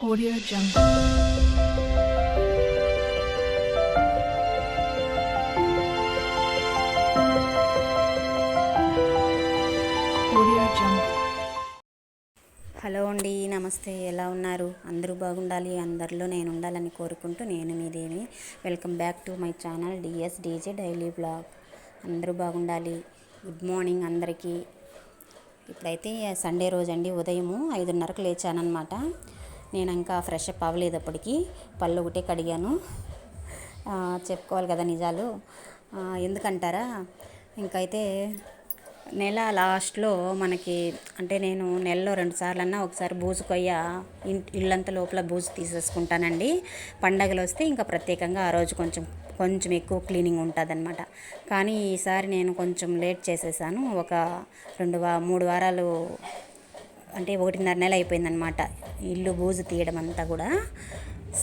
Audio Jungle. Audio Jungle. Hello అండి నమస్తే. ఎలా ఉన్నారు? అందరూ బాగుండాలి అందరిలో నేను ఉండాలని కోరుకుంటూ నేను మీదేమి welcome back to my channel DS DJ daily blog అందరూ బాగుండాలి. గుడ్ మార్నింగ్ అందరికీ. ఇప్పుడైతే సండే రోజు అండి ఉదయము ఐదున్నరకు లేచానమాట నేను ఇంకా ఫ్రెష్ అప్ అవ్వలేదు అప్పటికి. పళ్ళు ఒకటే కడిగాను. చెప్పుకోవాలి కదా నిజాలు. ఎందుకంటారా? ఇంకైతే నెల లాస్ట్లో మనకి అంటే నేను నెలలో రెండు సార్లన్నా ఒకసారి బూజు కొయ్య ఇల్లంతా లోపల బూజు తీసేసుకుంటానండి. పండగలు వస్తే ఇంకా ప్రత్యేకంగా ఆ రోజు కొంచెం కొంచెం ఎక్కువ క్లీనింగ్ ఉంటుందన్నమాట. కానీ ఈసారి నేను కొంచెం లేట్ చేసేసాను. ఒక రెండు వా మూడు వారాలు అంటే ఒకటిన్నర నెల అయిపోయిందనమాట ఇల్లు బూజు తీయడం అంతా కూడా.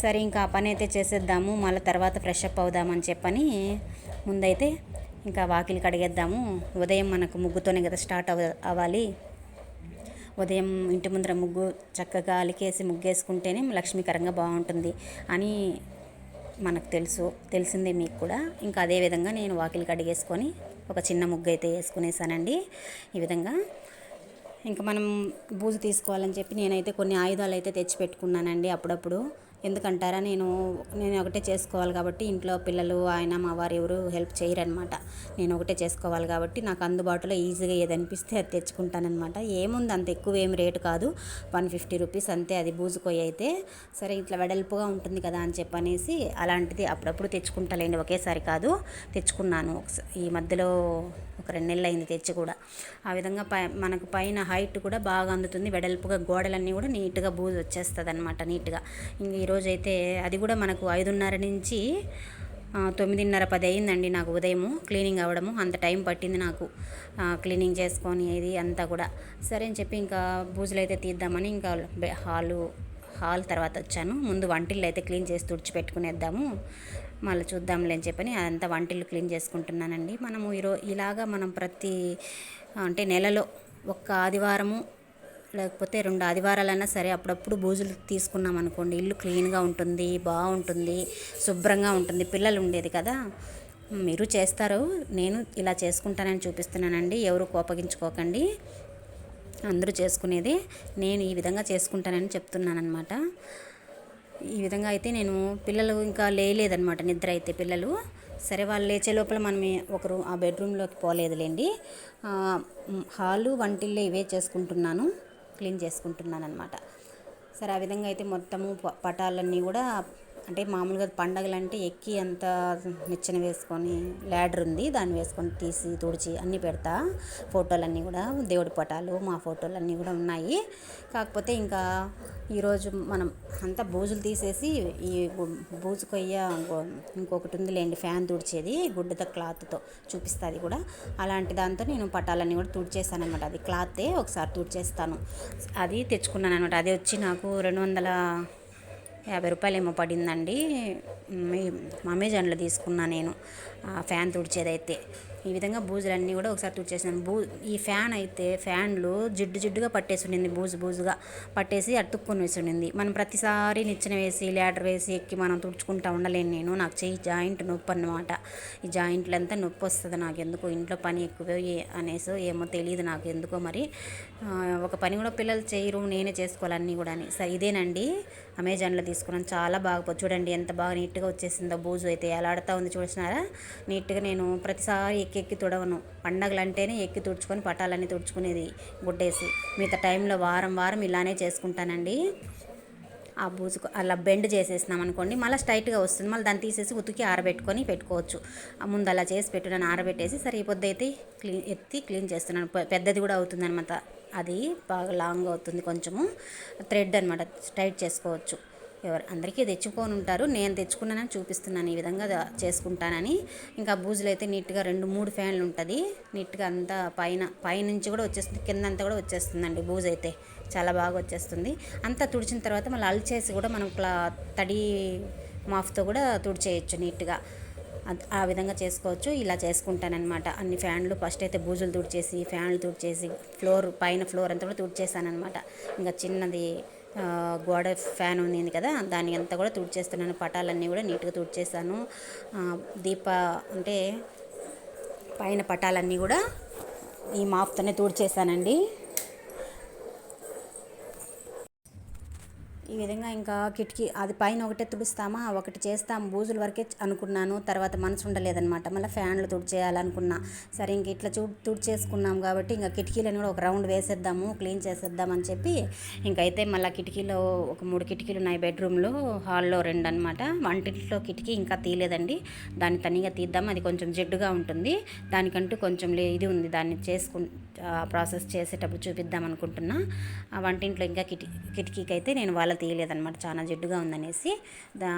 సరే ఇంకా ఆ పని అయితే చేసేద్దాము. మళ్ళీ తర్వాత ఫ్రెష్ అప్ అవుదామని చెప్పని ముందైతే ఇంకా వాకిలి కడిగేద్దాము. ఉదయం మనకు ముగ్గుతోనే కదా స్టార్ట్ అవ అవ్వాలి. ఉదయం ఇంటి ముందర ముగ్గు చక్కగా అలికేసి ముగ్గేసుకుంటేనే లక్ష్మీకరంగా బాగుంటుంది అని మనకు తెలుసు. తెలిసిందే మీకు కూడా. ఇంకా అదే విధంగా నేను వాకిలి కడిగేసుకొని ఒక చిన్న ముగ్గు అయితే వేసుకునేసానండి. ఈ విధంగా ఇంకా మనం బూజు తీసుకోవాలని చెప్పి నేనైతే కొన్ని ఆయుధాలు అయితే తెచ్చి పెట్టుకున్నానండి అప్పుడప్పుడు. ఎందుకంటారా? నేను నేను ఒకటే చేసుకోవాలి కాబట్టి ఇంట్లో పిల్లలు ఆయన మా వారు ఎవరు హెల్ప్ చేయరనమాట. నేను ఒకటే చేసుకోవాలి కాబట్టి నాకు అందుబాటులో ఈజీగా ఏది అనిపిస్తే అది తెచ్చుకుంటానమాట ఏముంది అంత ఎక్కువ ఏం రేటు కాదు. వన్ ఫిఫ్టీ రూపీస్ అంతే అది బూజు అయితే సరే ఇట్లా వెడల్పుగా ఉంటుంది కదా అని చెప్పనేసి అలాంటిది అప్పుడప్పుడు తెచ్చుకుంటాలేండి. ఒకేసారి కాదు తెచ్చుకున్నాను. ఈ మధ్యలో ఒక రెండు నెలలు అయింది తెచ్చి కూడా. ఆ విధంగా పై మనకు పైన హైట్ కూడా బాగా అందుతుంది. వెడల్పుగా గోడలన్నీ కూడా నీట్గా బూజు వచ్చేస్తుంది అనమాట నీట్గా. ఇంక ఈరోజు అయితే అది కూడా మనకు ఐదున్నర నుంచి తొమ్మిదిన్నర పది అయిందండి నాకు ఉదయము క్లీనింగ్ అవ్వడము. అంత టైం పట్టింది నాకు క్లీనింగ్ చేసుకొని ఇది అంతా కూడా. సరే అని చెప్పి ఇంకా బూజులు అయితే తీద్దామని ఇంకా బె- హాలు హాల్ తర్వాత వచ్చాను. ముందు వంటిల్లు అయితే క్లీన్ చేసి తుడిచిపెట్టుకునేద్దాము. మళ్ళీ చూద్దాంలే అని చెప్పని అదంతా వంటిల్లు క్లీన్ చేసుకుంటున్నానండి. మనము ఈరో ఇలాగా మనం ప్రతి అంటే నెలలో ఒక్క ఆదివారము లేకపోతే రెండు ఆదివారాలైనా సరే అప్పుడప్పుడు బూజులు తీసుకున్నాం అనుకోండి. ఇల్లు క్లీన్గా ఉంటుంది బాగుంటుంది శుభ్రంగా ఉంటుంది పిల్లలు ఉండేది కదా. మీరు చేస్తారు నేను ఇలా చేసుకుంటానని చూపిస్తున్నానండి. ఎవరు కోపగించుకోకండి. అందరూ చేసుకునేదే నేను ఈ విధంగా చేసుకుంటానని చెప్తున్నానమాట ఈ విధంగా అయితే నేను పిల్లలు ఇంకా లేయలేదనమాట నిద్ర అయితే పిల్లలు. సరే వాళ్ళు లేచే లోపల మనం ఒకరు ఆ బెడ్రూమ్లోకి పోలేదులేండి. హాలు వంటిల్లు ఇవే చేసుకుంటున్నాను. క్లీన్ చేసుకుంటున్నాను అనమాట సరే ఆ విధంగా అయితే మొత్తము ప- పటాలన్నీ కూడా అంటే మామూలుగా పండగలు అంటే ఎక్కి అంత నిచ్చెన వేసుకొని ల్యాడర్ ఉంది దాన్ని వేసుకొని తీసి తుడిచి అన్నీ పెడతా. ఫోటోలన్నీ కూడా దేవుడి పటాలు మా ఫోటోలు అన్నీ కూడా ఉన్నాయి. కాకపోతే ఇంకా ఈరోజు మనం అంతా బూజులు తీసేసి ఈ బూజు కొయ్య గో- ఇంకొకటి ఉందిలేండి ఫ్యాన్ తుడిచేది గుడ్డతో క్లాత్తో చూపిస్తుంది కూడా. అలాంటి దాంతో నేను పటాలన్నీ కూడా తుడిచేసాను అనమాట అది క్లాతే ఒకసారి తుడిచేస్తాను. అది తెచ్చుకున్నాను అనమాట అది వచ్చి నాకు రెండు వందల యాభై రూపాయలు ఏమో పడిందండి. మీ- అమెజాన్లో తీసుకున్నా నేను. ఫ్యాన్ తుడిచేదైతే. ఈ విధంగా బూజులన్నీ కూడా ఒకసారి తుడిచేసాను బూ ఈ ఫ్యాన్ అయితే ఫ్యాన్లు జిడ్డు జిడ్డుగా పట్టేసి ఉండింది బూజు బూజుగా పట్టేసి అతుక్కొని వేసి ఉండింది. మనం ప్రతిసారి నిచ్చెన వేసి ల్యాడర్ వేసి ఎక్కి మనం తుడుచుకుంటా ఉండలేను నేను. నాకు చెయ్యి జాయింట్ నొప్పి అన్నమాట. ఈ జాయింట్లు అంతా నొప్పి వస్తుంది నాకు ఎందుకో? ఇంట్లో పని ఎక్కువ అనేసో ఏమో తెలియదు నాకు ఎందుకో మరి. ఒక పని కూడా పిల్లలు చేయరు నేనే చేసుకోవాలి అన్నీ కూడా అని సరే ఇదేనండి. అమెజాన్లో తీసుకున్నాను. చాలా బాగా చూడండి ఎంత బాగా నీట్గా వచ్చేసిందో బూజు అయితే. ఎలాడుతూ ఉంది చూసినారా? నీట్గా నేను ప్రతిసారి ఎక్కెక్కి ఎక్కి తుడవను. పండగలు అంటేనే ఎక్కి తుడుచుకొని పటాలన్నీ తుడుచుకునేది గుడ్డేసి. మిగతా టైంలో వారం వారం ఇలానే చేసుకుంటానండి. ఆ బూజుకు అలా బెండ్ చేసేసినాం అనుకోండి మళ్ళీ స్ట్రైట్గా వస్తుంది. మళ్ళీ దాన్ని తీసేసి ఉతికి ఆరబెట్టుకొని పెట్టుకోవచ్చు. ముందు అలా చేసి పెట్టున్నాను ఆరబెట్టేసి సరే ఈ పొద్దు అయితే క్లీన్ ఎత్తి క్లీన్ చేస్తున్నాను. పెద్దది కూడా అవుతుంది అనమాట అది బాగా లాంగ్ అవుతుంది కొంచెము. థ్రెడ్ అనమాట స్ట్రైట్ చేసుకోవచ్చు. ఎవరు అందరికీ తెచ్చుకొని ఉంటారు నేను తెచ్చుకున్నానని చూపిస్తున్నాను. ఈ విధంగా చేసుకుంటానని. ఇంకా బూజులు అయితే నీట్గా రెండు మూడు ఫ్యాన్లు ఉంటుంది. నీట్గా అంతా పైన పైనుంచి కూడా వచ్చేస్తుంది. కింద అంతా కూడా వచ్చేస్తుందండి బూజు అయితే. చాలా బాగా వచ్చేస్తుంది. అంతా తుడిచిన తర్వాత మళ్ళీ అల్చేసి కూడా మనం క్లా తడి మాఫ్తో కూడా తుడిచేయచ్చు నీట్గా. ఆ విధంగా చేసుకోవచ్చు. ఇలా చేసుకుంటానన్నమాట. అన్ని ఫ్యాన్లు ఫస్ట్ అయితే బూజులు తుడిచేసి ఫ్యాన్లు తుడిచేసి ఫ్లోర్ పైన ఫ్లోర్ అంతా కూడా తుడిచేసానమాట ఇంకా చిన్నది గోడ ఫ్యాన్ ఉంది కదా దాన్ని అంతా కూడా తుడిచేస్తున్నాను. పటాలన్నీ కూడా నీట్గా తుడిచేసాను దీప అంటే పైన పటాలన్నీ కూడా ఈ మాప్తోనే తుడిచేసానండి ఈ విధంగా ఇంకా కిటికీ అది పైన ఒకటే తుడుస్తామా? ఒకటి చేస్తాం. బూజుల వరకే అనుకున్నాను. తర్వాత మనసు ఉండలేదన్నమాట. మళ్ళీ ఫ్యాన్లు తుడిచేయాలనుకున్నా. సరే ఇంక ఇట్లా చూ తుడిచేసుకున్నాం కాబట్టి ఇంకా కిటికీలను కూడా ఒక రౌండ్ వేసేద్దాము. క్లీన్ చేసేద్దాం అని చెప్పి ఇంకైతే మళ్ళీ కిటికీలో ఒక మూడు కిటికీలు ఉన్నాయి బెడ్రూమ్లో. హాల్లో రెండు అనమాట వంటింట్లో కిటికీ ఇంకా తీయలేదండి. దాన్ని తనిగా తీద్దాం. అది కొంచెం జిడ్డుగా ఉంటుంది. దానికంటూ కొంచెం లే ఇది ఉంది. దాన్ని చేసుకు ప్రాసెస్ చేసేటప్పుడు చూపిద్దాం అనుకుంటున్నా. ఆ వంటింట్లో ఇంకా కిటి కిటికీకి అయితే నేను వాళ్ళ తీయలేదన్నమాట చాలా జిడ్డుగా ఉందనేసి. దా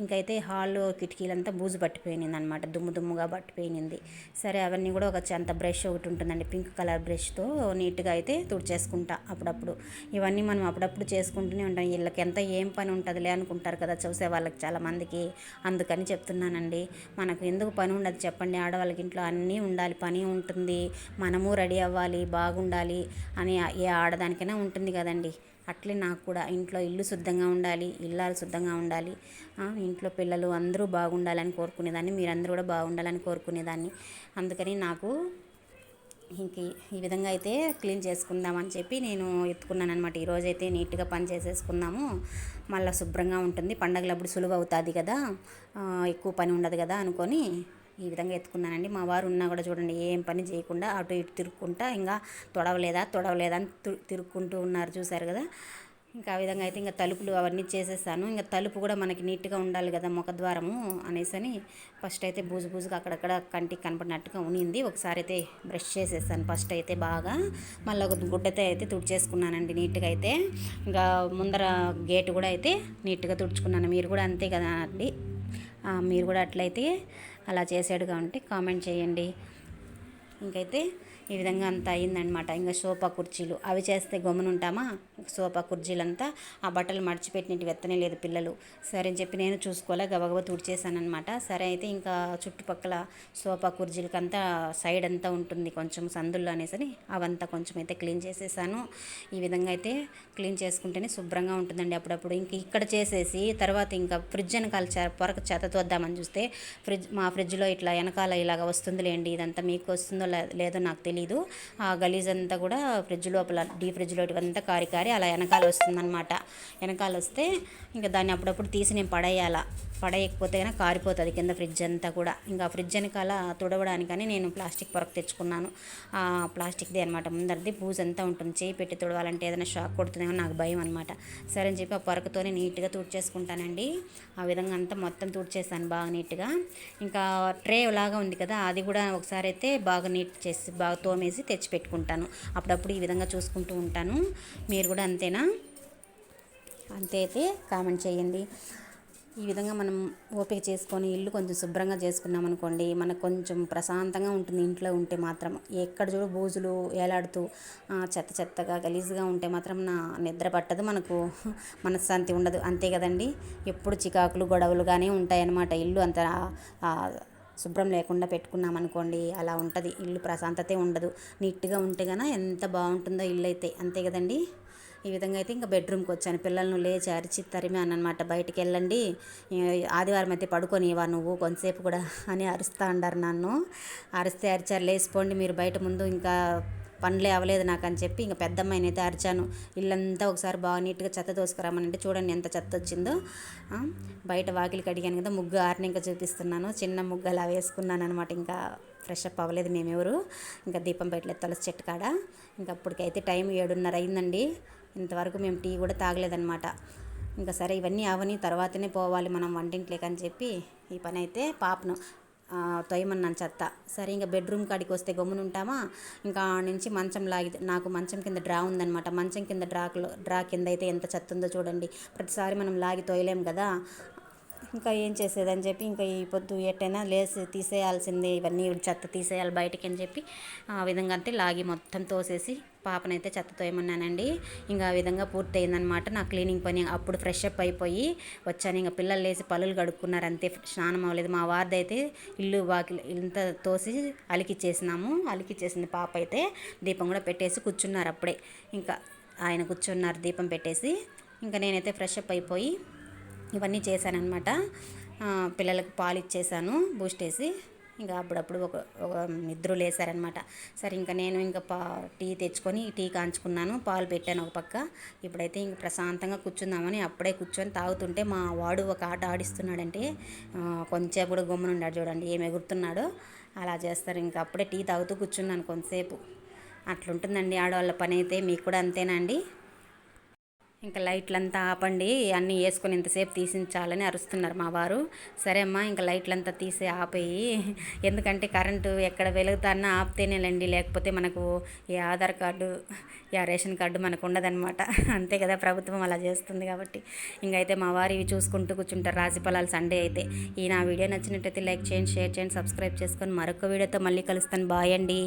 ఇంకైతే హాల్లో కిటికీలంతా బూజు పట్టిపోయింది అనమాట దుమ్ము దుమ్ముగా పట్టిపోయింది సరే అవన్నీ కూడా ఒక చెంత బ్రష్ ఒకటి ఉంటుందండి పింక్ కలర్ బ్రష్తో నీట్గా అయితే తుడిచేసుకుంటా అప్పుడప్పుడు. ఇవన్నీ మనం అప్పుడప్పుడు చేసుకుంటూనే ఉంటాం. వీళ్ళకి ఎంత ఏం పని ఉంటుందిలే అనుకుంటారు కదా చూసే వాళ్ళకి చాలామందికి అందుకని చెప్తున్నానండి మనకు ఎందుకు పని ఉండదు చెప్పండి. ఆడవాళ్ళకి ఇంట్లో అన్నీ ఉండాలి పని ఉంటుంది మనము రెడీ అవ్వాలి బాగుండాలి అని ఏ ఆడదానికైనా ఉంటుంది కదండి. అట్లే నాకు కూడా ఇంట్లో ఇల్లు శుద్ధంగా ఉండాలి ఇల్లాలు శుద్ధంగా ఉండాలి. ఇంట్లో పిల్లలు అందరూ బాగుండాలని కోరుకునేదాన్ని మీరందరూ కూడా బాగుండాలని కోరుకునేదాన్ని. అందుకని నాకు ఇంక ఈ- విధంగా అయితే క్లీన్ చేసుకుందామని చెప్పి నేను ఎత్తుకున్నాను అనమాట ఈరోజైతే నీట్గా పని చేసేసుకుందాము. మళ్ళీ శుభ్రంగా ఉంటుంది. పండగలప్పుడు సులువు అవుతుంది కదా. ఎక్కువ పని ఉండదు కదా అనుకొని ఈ విధంగా ఎత్తుకున్నానండి. మా వారు ఉన్నా కూడా చూడండి ఏం పని చేయకుండా అటు ఇటు తిరుక్కుంటా ఇంకా తొడవలేదా తొడవలేదా అని తిరుక్కుంటూ ఉన్నారు చూశారు కదా. ఇంకా ఆ విధంగా అయితే ఇంకా తలుపులు అవన్నీ చేసేసాను. ఇంకా తలుపు కూడా మనకి నీట్గా ఉండాలి కదా ముఖద్వారము అనేసని ఫస్ట్ అయితే బూజు బూజుగా అక్కడక్కడ కంటికి కనపడినట్టుగా ఉనింది. ఒకసారి అయితే బ్రష్ చేసేసాను ఫస్ట్ అయితే బాగా. మళ్ళీ ఒక గుడ్డతో అయితే తుడిచేసుకున్నానండి నీట్గా అయితే. ఇంకా ముందర గేటు కూడా అయితే నీట్గా తుడుచుకున్నాను. మీరు కూడా అంతే కదా అండి. మీరు కూడా అట్లయితే అలా చేసాడుగా ఉంటే కామెంట్ చేయండి. ఇంకైతే ఈ విధంగా అంతా అయిందనమాట ఇంకా సోఫా కుర్చీలు అవి చేస్తే గమ్మునుంటామా? సోఫా కుర్చీలంతా ఆ బట్టలు మడిచిపెట్టినట్టు వెత్తనే లేదు పిల్లలు. సరే అని చెప్పి నేను చూసుకోలే గబగబా తుడిచేసానమాట సరే అయితే ఇంకా చుట్టుపక్కల సోఫా కుర్చీలకంతా సైడ్ అంతా ఉంటుంది కొంచెం సందుల్లో అనేసరి అవంతా కొంచెం అయితే క్లీన్ చేసేసాను. ఈ విధంగా అయితే క్లీన్ చేసుకుంటేనే శుభ్రంగా ఉంటుందండి అప్పుడప్పుడు. ఇంక ఇక్కడ చేసేసి తర్వాత ఇంకా ఫ్రిడ్జ్ వెనకాల చ- పొరక చెత్త తోద్దామని చూస్తే ఫ్రిడ్జ్ మా ఫ్రిడ్జ్లో ఇట్లా వెనకాల ఇలాగ వస్తుందిలేండి ఇదంతా మీకు వస్తుందో లేదో నాకు తెలియదు తెలీదు. ఆ గలీజ్ అంతా కూడా ఫ్రిడ్జ్ లోపల డీ ఫ్రిడ్జ్లో అంతా కారి కారి అలా వెనకాల వస్తుందన్నమాట. వెనకాల వస్తే ఇంకా దాన్ని అప్పుడప్పుడు తీసి నేను పడేయాల. పడేయకపోతే కనుక కారిపోతుంది కింద ఫ్రిడ్జ్ అంతా కూడా. ఇంకా ఫ్రిడ్జ్ వెనకాల తుడవడానికని నేను ప్లాస్టిక్ పొరకు తెచ్చుకున్నాను. ఆ ప్లాస్టిక్ది అనమాట ముందరిది బూజ్ అంతా ఉంటుంది. చేయి పెట్టి తుడవాలంటే ఏదైనా షాక్ కొడుతుందేమో నాకు భయం అనమాట సరే అని చెప్పి ఆ పొరకతోనే నీట్గా తుడిచేసుకుంటానండి. ఆ విధంగా అంతా మొత్తం తుడిచేసాను బాగా నీట్గా. ఇంకా ట్రే లాగా ఉంది కదా అది కూడా ఒకసారి అయితే బాగా నీట్ చేసి బాగా తోమేసి తెచ్చి పెట్టుకుంటాను అప్పుడప్పుడు ఈ విధంగా చూసుకుంటూ ఉంటాను. మీరు కూడా అంతేనా? అంతే అయితే కామెంట్ చేయండి. ఈ విధంగా మనం ఓపిక చేసుకొని ఇల్లు కొంచెం శుభ్రంగా చేసుకున్నాం అనుకోండి మనకు కొంచెం ప్రశాంతంగా ఉంటుంది ఇంట్లో ఉంటే మాత్రం. ఎక్కడ చూడు బూజులు ఏలాడుతూ చెత్త చెత్తగా గలీజ్గా ఉంటే మాత్రం నా నిద్ర పట్టదు మనకు మనశ్శాంతి ఉండదు. అంతే కదండి? ఎప్పుడు చికాకులు గొడవలుగానే ఉంటాయన్నమాట. ఇల్లు అంత శుభ్రం లేకుండా పెట్టుకున్నాం అనుకోండి అలా ఉంటుంది. ఇల్లు ప్రశాంతతే ఉండదు. నీట్గా ఉంటే గన ఎంత బాగుంటుందో ఇల్లు అయితే అంతే కదండి? ఈ విధంగా అయితే ఇంకా బెడ్రూమ్కి వచ్చాను. పిల్లలను లేచి అరిచి తరిమాను అనమాట బయటికి వెళ్ళండి. ఆదివారం అయితే పడుకొనివా నువ్వు? కొంతసేపు కూడా అని అరుస్తా అన్నారు నన్ను. అరిస్తే అరిచారు లేచిపోండి. మీరు బయట ముందు ఇంకా పనులే అవ్వలేదు నాకు అని చెప్పి ఇంకా పెద్దమ్మాయిని అయితే అరిచాను. ఇల్లంతా ఒకసారి బాగా నీట్గా చెత్త దోసుకురామనంటే చూడండి ఎంత చెత్త వచ్చిందో. బయట వాకిలి కడిగాను కదా ముగ్గు ఆరిని ఇంకా చూపిస్తున్నాను. చిన్న ముగ్గు అలా వేసుకున్నాను అనమాట ఇంకా ఫ్రెష్ అప్ అవ్వలేదు మేమెవరు. ఇంకా దీపం పెట్టలేదు తులసి చెట్టు కాడ. ఇంకా అప్పటికైతే టైం ఏడున్నర అయిందండి. ఇంతవరకు మేము టీ కూడా తాగలేదనమాట ఇంకా సరే ఇవన్నీ అవని తర్వాతనే పోవాలి మనం వంటింట్లేకని అని చెప్పి ఈ పని అయితే పాపను. తొయ్యమన్నాను చెత్త. సరే ఇంకా బెడ్రూమ్ కాడికి వస్తే గమ్మున ఉంటామా? ఇంకా నుంచి మంచం లాగి నాకు మంచం కింద డ్రా ఉందన్నమాట. మంచం కింద డ్రాకులో డ్రా కింద అయితే ఎంత చెత్త ఉందో చూడండి. ప్రతిసారి మనం లాగి తోయలేం కదా? ఇంకా ఏం చేసేదని చెప్పి ఇంకా ఈ పొద్దు ఎట్టైనా లేసి తీసేయాల్సిందే ఇవన్నీ చెత్త తీసేయాలి బయటికి అని చెప్పి ఆ విధంగా అంతే లాగి మొత్తం తోసేసి పాపనైతే చెత్త తోయమన్నానండి. ఇంకా ఆ విధంగా పూర్తి అయిందనమాట నా క్లీనింగ్ పని. అప్పుడు ఫ్రెష్ అప్ అయిపోయి వచ్చాను. ఇంకా పిల్లలు లేసి పనులు కడుక్కున్నారు అంతే. స్నానం అవ్వలేదు. మా వారిదైతే అయితే ఇల్లు వాకి ఇంత తోసి అలికిచ్చేసినాము. అలికిచ్చేసింది పాప అయితే దీపం కూడా పెట్టేసి కూర్చున్నారు అప్పుడే. ఇంకా ఆయన కూర్చున్నారు. దీపం పెట్టేసి ఇంకా నేనైతే ఫ్రెష్ అప్ అయిపోయి ఇవన్నీ చేశానమాట పిల్లలకు పాలు ఇచ్చేసాను బూస్ట్ వేసి. ఇంకా అప్పుడప్పుడు ఒక ఒక నిద్ర లేసారనమాట సరే ఇంకా నేను ఇంకా పా టీ తెచ్చుకొని టీ కాంచుకున్నాను పాలు పెట్టాను ఒక పక్క. ఇప్పుడైతే ఇంక ప్రశాంతంగా కూర్చుందామని అప్పుడే కూర్చొని తాగుతుంటే మా వాడు ఒక ఆట ఆడిస్తున్నాడంటే కొంచెం కొంచెంసేపు కూడా గమ్మునున్నాడు చూడండి ఏమి ఎగురుతున్నాడో. అలా చేస్తారు ఇంకా అప్పుడే టీ తాగుతూ కూర్చున్నాను కొంతసేపు. అట్లుంటుందండి ఆడవాళ్ళ పని అయితే మీకు కూడా అంతేనా అండి? ఇంకా లైట్లంతా ఆపండి అన్నీ వేసుకొని ఇంతసేపు తీసించాలని అరుస్తున్నారు మా వారు. సరే అమ్మా ఇంకా లైట్లంతా తీసి ఆపేయి. ఎందుకంటే కరెంటు ఎక్కడ వెలుగుతానా ఆపితేనేలండి లేకపోతే మనకు ఏ ఆధార్ కార్డు ఈ రేషన్ కార్డు మనకు ఉండదనమాట అంతే కదా ప్రభుత్వం అలా చేస్తుంది కాబట్టి. ఇంకైతే మా వారు ఇవి చూసుకుంటూ కూర్చుంటారు రాశి ఫలాలు సండే అయితే. ఈ నా వీడియో నచ్చినట్టయితే లైక్ చేయండి షేర్ చేయండి సబ్స్క్రైబ్ చేసుకొని మరొక వీడియోతో మళ్ళీ కలుస్తాను. బాయ్ అండి.